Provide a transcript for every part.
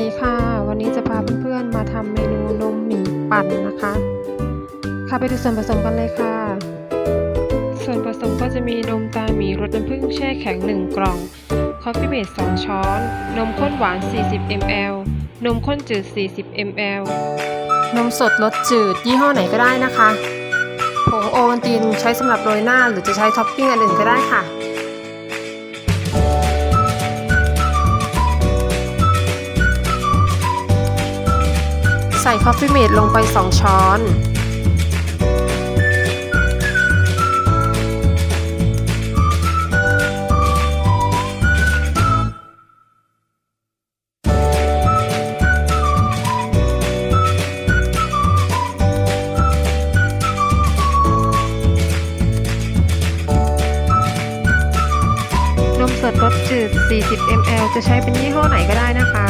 ดีค่ะ วันนี้จะพาเพื่อนๆมาทำเมนูนมหมี่ปั่นนะคะ ค่ะไปดูส่วนผสมกันเลยค่ะ ส่วนผสมก็จะมีนมตาหมีรสน้ำผึ้งแช่แข็ง 1 กล่อง คอฟฟี่เมด2ช้อน นมข้นหวาน 40 ml นมข้นจืด 40 ml นมสดรสจืด ยี่ห้อไหนก็ได้นะคะ ผงโอวัลตินใช้สำหรับโรยหน้า หรือจะใช้ท็อปปิ้งอื่นก็ได้ค่ะ ส่คอฟฟี่เมดลงไป 2 ช้อน นมสดรสจืด 40 ml จะใช้เป็นยี่ห้อไหนก็ได้นะคะ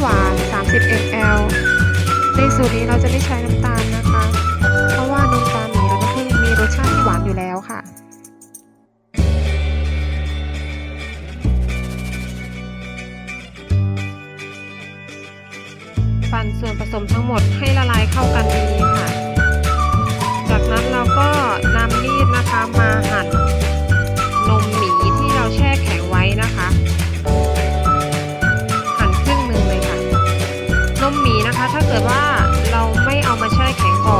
หวาน 30 ml ในสูตรนี้เราจะไม่ใช้น้ำตาลนะคะ เพราะว่านมตาลหมีรสน้ำผึ้งมีรสชาติที่หวานอยู่แล้วค่ะ ปั่นส่วนผสมทั้งหมดให้ละลายเข้ากันดี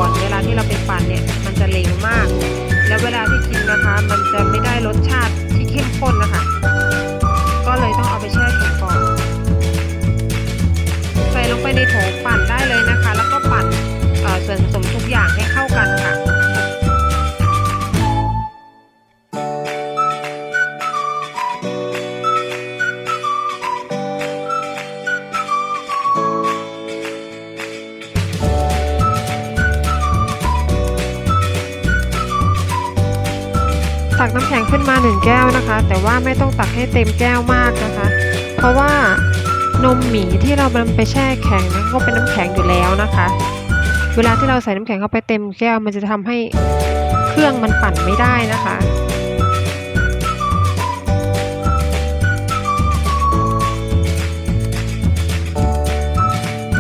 อนเวลาที่เราไปปั่นเนี่ยมันจะเลวมาก แล้วเวลาที่กินนะคะ มันจะไม่ได้รสชาติที่เข้มข้นนะคะ ตักน้ำแข็งขึ้นมา 1 แก้วนะคะ แต่ว่าไม่ต้องตักให้เต็มแก้วมากนะคะ เพราะว่านมหมีที่เรานำไปแช่แข็งนั้นก็เป็นน้ำแข็งอยู่แล้วนะคะ เวลาที่เราใส่น้ำแข็งเข้าไปเต็มแก้วมันจะทำให้เครื่องมันปั่นไม่ได้นะคะ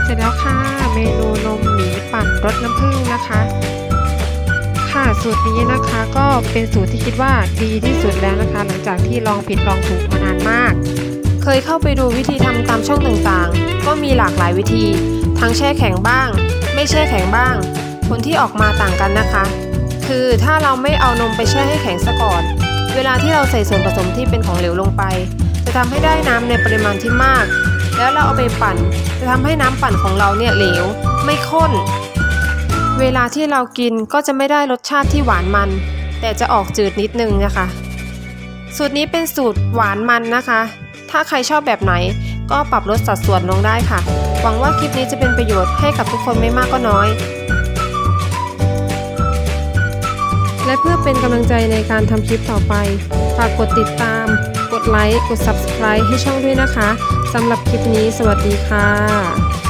เสร็จแล้วค่ะ เมนูนมหมีปั่นรสน้ำผึ้งนะคะ ค่ะ สูตรนี้นะคะก็เป็นสูตรที่คิดว่าดีที่สุดแล้วนะคะ หลังจากที่ลองผิดลองถูกมานานมาก เคยเข้าไปดูวิธีทำตามช่องต่างๆ ก็มีหลากหลายวิธี ทั้งแช่แข็งบ้าง ไม่แช่แข็งบ้าง ผลที่ออกมาต่างกันนะคะ คือถ้าเราไม่เอานมไปแช่ให้แข็งซะก่อน เวลาที่เราใส่ส่วนผสมที่เป็นของเหลวลงไป จะทำให้ได้น้ำในปริมาณที่มาก แล้วเราเอาไปปั่น จะทำให้น้ำปั่นของเราเนี่ยเหลว ไม่ข้น เวลาที่เรากินก็จะไม่ได้รสชาติที่หวานมัน แต่จะออกจืดนิดนึงนะคะ สูตรนี้เป็นสูตรหวานมันนะคะ ถ้าใครชอบแบบไหนก็ปรับลดสัดส่วนลงได้ค่ะ หวังว่าคลิปนี้จะเป็นประโยชน์ให้กับทุกคนไม่มากก็น้อย และเพื่อเป็นกำลังใจในการทำคลิปต่อไป ฝากกดติดตาม กดไลค์ กด Subscribe ให้ช่องด้วยนะคะสำหรับคลิปนี้สวัสดีค่ะ